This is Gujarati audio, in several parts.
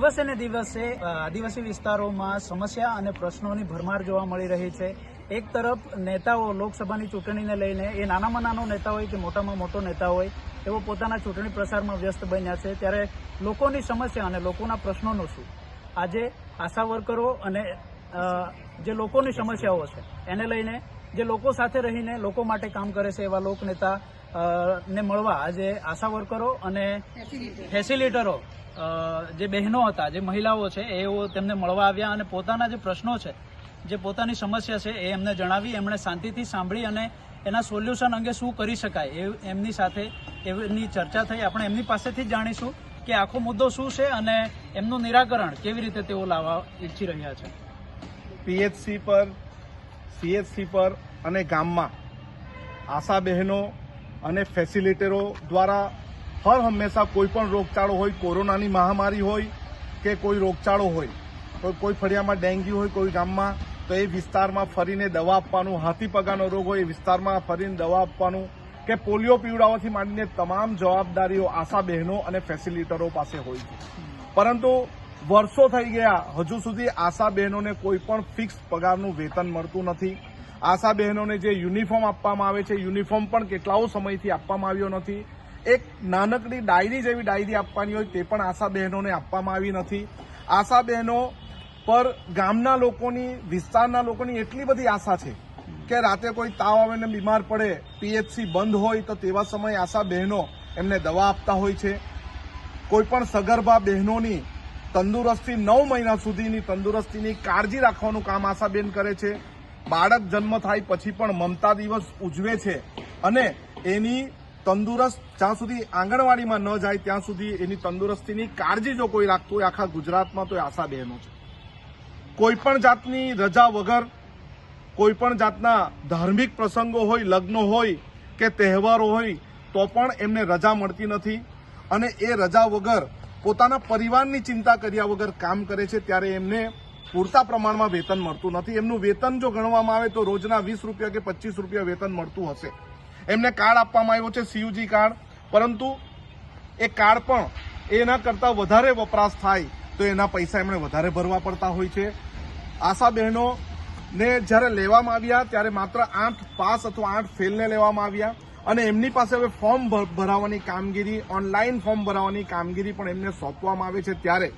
દિવસે ને દિવસે આદિવાસી વિસ્તારોમાં સમસ્યા અને પ્રશ્નોની ભરમાર જોવા મળી રહી છે. એક તરફ નેતાઓ લોકસભાની ચૂંટણીને લઈને, એ નાનામાં નાનો નેતા હોય કે મોટામાં મોટો નેતા હોય એવો પોતાના ચૂંટણી પ્રસારમાં વ્યસ્ત બન્યા છે. ત્યારે લોકોની સમસ્યા અને લોકોના પ્રશ્નોનું શું? આજે આશા વર્કરો અને જે લોકોની સમસ્યાઓ છે, એને લઈને જે લોકો સાથે રહીને લોકો માટે કામ કરે છે એવા લોકનેતા ને મળવા આજે આશા વર્કરો અને ફેસિલિટરો જે બહેનો હતા, જે મહિલાઓ છે, એઓ તેમને મળવા આવ્યા અને પોતાના જે પ્રશ્નો છે, જે પોતાની સમસ્યા છે એ એમને જણાવી, એમણે શાંતિથી સાંભળી અને એના સોલ્યુશન અંગે શું કરી શકાય એ એમની સાથે એમની ચર્ચા થઈ. આપણે એમની પાસેથી જાણીશું કે આખો મુદ્દો શું છે અને એમનું નિરાકરણ કેવી રીતે તેઓ લાવવા ઈચ્છી રહ્યા છે. પીએચસી પર સીએચસી પર અને ગામમાં આશા બહેનો અને ફેસિલિટેરો દ્વારા હર હંમેશા કોઈ પણ રોગચાળો હોય, કોરોનાની મહામારી હોય કે કોઈ રોગચાળો હોય, કોઈ ફળિયામાં ડેન્ગ્યુ હોય, કોઈ ગામમાં, તો એ વિસ્તારમાં ફરીને દવા આપવાનું, હાથી પગાનો રોગ હોય, એ વિસ્તારમાં ફરીને દવા આપવાનું કે પોલિયો પીવડાવવાથી માંડીને તમામ જવાબદારીઓ આશા બહેનો અને ફેસિલિટરો પાસે હોય છે. પરંતુ વર્ષો થઈ ગયા. હજુ સુધી આશા બહેનોને કોઈ પણ ફિક્સ પગારનું વેતન મળતું નથી. આશા બહેનોને જે યુનિફોર્મ આપવામાં આવે છે યુનિફોર્મ પણ કેટલાઓ સમયથી આપવામાં આવ્યો નથી. એક નાનકડી ડાયરી જેવી ડાયરી આપવાની હોય તે પણ આશા બહેનોને આપવામાં આવી નથી. આશા બહેનો પર ગામના લોકોની, વિસ્તારના લોકોની એટલી બધી આશા છે કે રાતે કોઈ તાવ આવે ને બીમાર પડે, પીએચસી બંધ હોય તો તેવા સમયે આશા બહેનો એમને દવા આપતા હોય છે. કોઈ પણ સગર્ભા બહેનોની તંદુરસ્તી નવ મહિના સુધીની તંદુરસ્તીની કાળજી રાખવાનું કામ આશાબેન કરે છે. બાળક જન્મ થાય પછી પણ મમતા દિવસ ઉજવે છે અને એની તંદુરસ્ત જ્યાં સુધી આંગણવાડીમાં ન જાય ત્યાં સુધી એની તંદુરસ્તીની કાળજી જો કોઈ રાખતું હોય આખા ગુજરાતમાં, તો એ આશા બહેનો છે. કોઈ પણ જાતની રજા વગર, કોઈ પણ જાતના ધાર્મિક પ્રસંગો હોય, લગ્ન હોય કે તહેવારો હોય, તો પણ એમને રજા મળતી નથી. અને એ રજા વગર પોતાના પરિવારની ચિંતા કર્યા વગર કામ કરે છે ત્યારે એમને પૂરતા પ્રમાણમાં વેતન મળતું નથી. એમનું વેતન જો ગણવામાં આવે તો રોજના વીસ રૂપિયા કે પચીસ રૂપિયા વેતન મળતું હશે. એમને કાર્ડ આપવામાં આવ્યો છે, સીયુજી કાર્ડ. પરંતુ એ કાર્ડ પણ એના કરતાં વધારે વપરાશ થાય તો એના પૈસા એમણે વધારે ભરવા પડતા હોય છે. આશા બહેનોને જ્યારે લેવામાં આવ્યા ત્યારે માત્ર આઠ પાસ અથવા આઠ ફેલને લેવામાં આવ્યા. અને એમની પાસે હવે ફોર્મ ભ- ભરાવવાની કામગીરી, ઓનલાઈન ફોર્મ ભરાવવાની કામગીરી પણ એમને સોંપવામાં આવે છે ત્યારે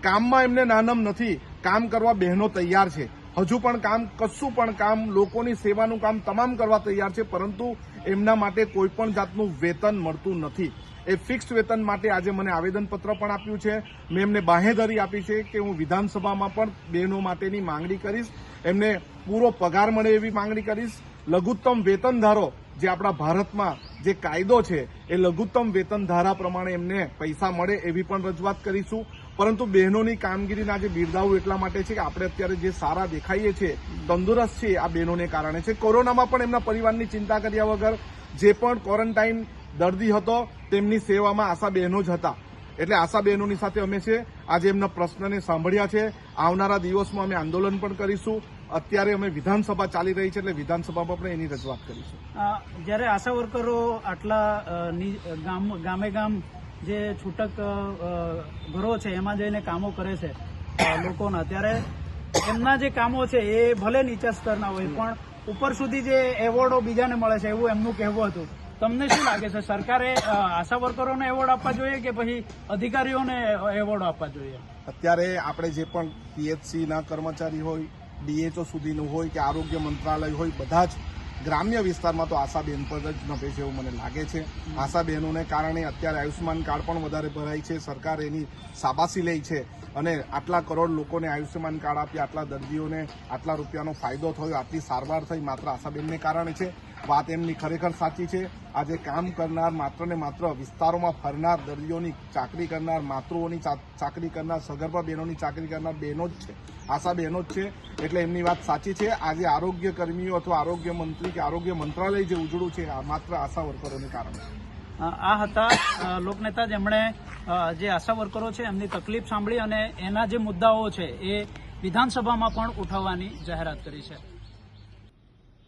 કામમાં એમને નાનમ નથી, કામ કરવા બહેનો તૈયાર છે. હજુ પણ કામ, કશું પણ કામ, લોકોની સેવાનું કામ તમામ કરવા તૈયાર છે, પરંતુ એમના માટે કોઈ પણ જાતનું વેતન મળતું નથી. એ ફિક્સ વેતન માટે આજે મને આવેદનપત્ર પણ આપ્યું છે. મેં એમને બાહેધરી આપી છે કે હું વિધાનસભામાં પણ બહેનો માટેની માંગણી કરીશ. એમને પૂરો પગાર મળે એવી માંગણી કરીશ. લઘુત્તમ વેતન ધારો જે આપણા ભારતમાં જે કાયદો છે, એ લઘુત્તમ વેતન ધારા પ્રમાણે એમને પૈસા મળે એવી પણ રજૂઆત કરીશું. પરંતુ બહેનોની કામગીરીના જે બિરદાવું એટલા માટે છે કે આપણે અત્યારે જે સારા દેખાઈએ છીએ તંદુરસ્ત છીએ આ બહેનોને કારણે છે. કોરોનામાં પણ એમના પરિવારની ચિંતા કર્યા વગર જે પણ ક્વોરન્ટાઇન દર્દી હતો, તેમની સેવામાં આશા બહેનો જ હતા. એટલે આશા બહેનોની સાથે અમે છે. આજે એમના પ્રશ્નને સાંભળ્યા છે. આવનારા દિવસમાં અમે આંદોલન પણ કરીશું. અત્યારે અમે વિધાનસભા ચાલી રહી છે એટલે વિધાનસભામાં પણ એની રજૂઆત કરીશું. જ્યારે આશા વર્કરો આટલા ગામ ગામે જે છૂટક ઘરો છે એમાં જઈને કામો કરે છે લોકોના ત્યારે એમના જે કામો છે એ ભલે નીચા સ્તરના હોય પણ ઉપર સુધી જે એવોર્ડો બીજાને મળે છે એવું એમનું કહેવું હતું. તમને શું લાગે છે? સરકારે આશા વર્કરોને એવોર્ડ આપવા જોઈએ કે પછી અધિકારીઓને એવોર્ડ આપવા જોઈએ? અત્યારે આપણે જે પણ પીએચસીના કર્મચારી હોય, ડીએચઓ સુધીનું હોય કે આરોગ્ય મંત્રાલય હોય, બધા જ ગ્રામ્ય વિસ્તારમાં તો આશાબેન પર જ નભે છે એવું મને લાગે છે. આશાબહેનોને કારણે અત્યારે આયુષ્યમાન કાર્ડ પણ વધારે ભરાય છે, સરકાર એની શાબાશી લે છે અને આટલા કરોડ લોકોને આયુષ્યમાન કાર્ડ આપી, આટલા દર્દીઓને આટલા રૂપિયાનો ફાયદો થયો, આટલી સારવાર થઈ માત્ર આશાબેનને કારણે છે. વાત એમની ખરેખર સાચી છે. આજે કામ કરનાર માત્ર ને માત્ર વિસ્તારોમાં ફરનાર દર્દીઓની ચાકરી કરનાર, માતૃઓની ચાકરી કરનાર, સગર્ભા બહેનોની ચાકરી કરનાર બહેનો જ છે. આશા બહેનો જ છે. એટલે એમની વાત સાચી છે. આજે આરોગ્ય કર્મીઓ અથવા આરોગ્ય મંત્રી કે આરોગ્ય મંત્રાલય જે ઉજળું છે માત્ર આશા વર્કરોને કારણે. આ હતા લોકનેતા જેમણે જે આશા વર્કરો છે, એમની તકલીફ સાંભળી અને એના જે મુદ્દાઓ છે, એ વિધાનસભામાં પણ ઉઠાવવાની જાહેરાત કરી છે.